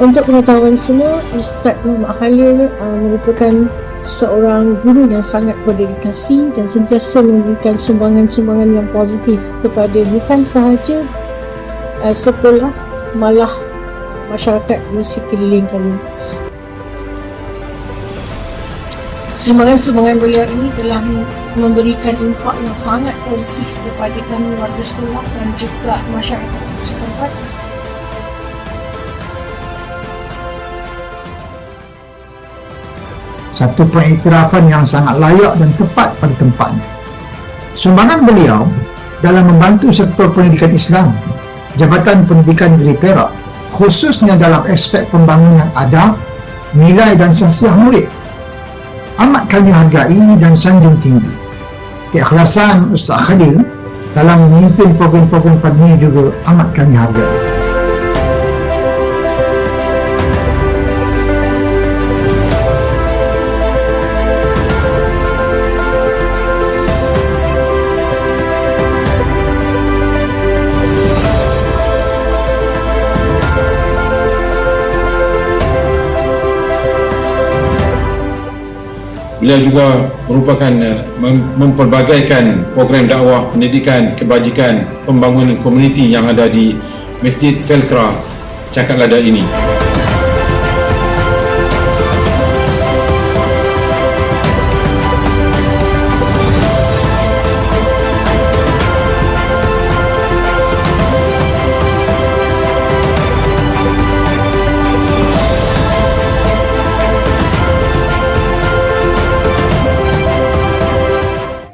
Untuk pengetahuan semua, Ustaz Muhammad Khalil uh, merupakan seorang guru yang sangat berdedikasi dan sentiasa memberikan sumbangan-sumbangan yang positif kepada bukan sahaja uh, sekolah malah masyarakat di sekeliling kami. Sumbangan-sumbangan beliau ini telah memberikan impak yang sangat positif kepada kami warga sekolah dan juga masyarakat setempat. Satu pengiktirafan yang sangat layak dan tepat pada tempatnya. Sumbangan beliau dalam membantu sektor pendidikan Islam, Jabatan Pendidikan Negeri Perak, khususnya dalam aspek pembangunan adab, nilai dan sasiah murid, amat kami hargai dan sanjung tinggi. Keikhlasan Ustaz Khalil dalam memimpin program-program ini juga amat kami hargai. Beliau juga merupakan uh, mem- mempelbagaikan program dakwah pendidikan kebajikan pembangunan komuniti yang ada di Masjid Felkra Cakap Lada ini.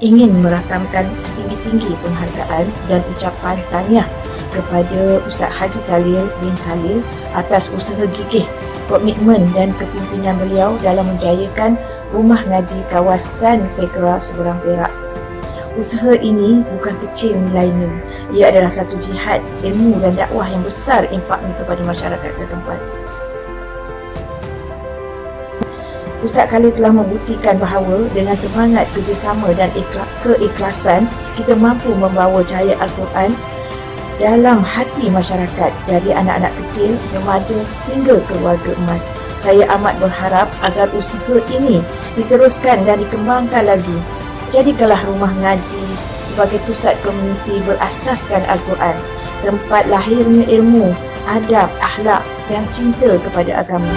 Ingin merakamkan setinggi-tinggi penghargaan dan ucapan tahniah kepada Ustaz Haji Khalil bin Khalil atas usaha gigih, komitmen dan kepimpinan beliau dalam menjayakan rumah ngaji kawasan Fekra seberang Perak. Usaha ini bukan kecil nilainya. Ia adalah satu jihad ilmu dan dakwah yang besar impaknya kepada masyarakat setempat. Ustaz Khalil telah membuktikan bahawa dengan semangat kerjasama dan ikhla- keikhlasan kita mampu membawa cahaya Al-Quran dalam hati masyarakat dari anak-anak kecil, remaja hingga ke warga emas. Saya amat berharap agar usaha ini diteruskan dan dikembangkan lagi. Jadikanlah rumah ngaji sebagai pusat komuniti berasaskan Al-Quran, tempat lahirnya ilmu, adab, akhlak dan cinta kepada agama.